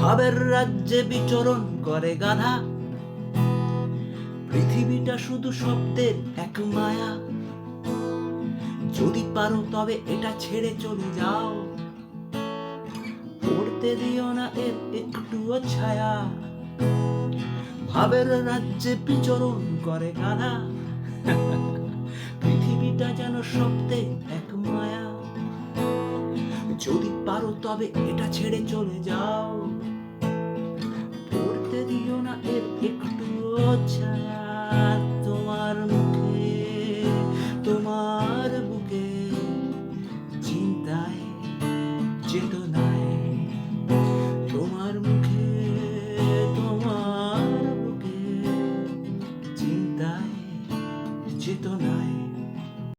ভাবের রাজ্যে বিচরণ করে গাধা। পৃথিবীটা শুধু শব্দের এক মায়া। যদি পারো তবে এটা ছেড়ে চলে যাও। পড়তে দিও না এর একটুও ছায়া। ভাবের রাজ্যে বিচরণ করে গাধা। পৃথিবীটা যেন শব্দে এক মায়া। যদি পারো তবে এটা ছেড়ে চলে যাও। চাঁদ তোমার মুখে তোমার বুকে চিন্তায় চেতনায় তোমার মুখে তোমার বুকে চিন্তায় চেতনায়।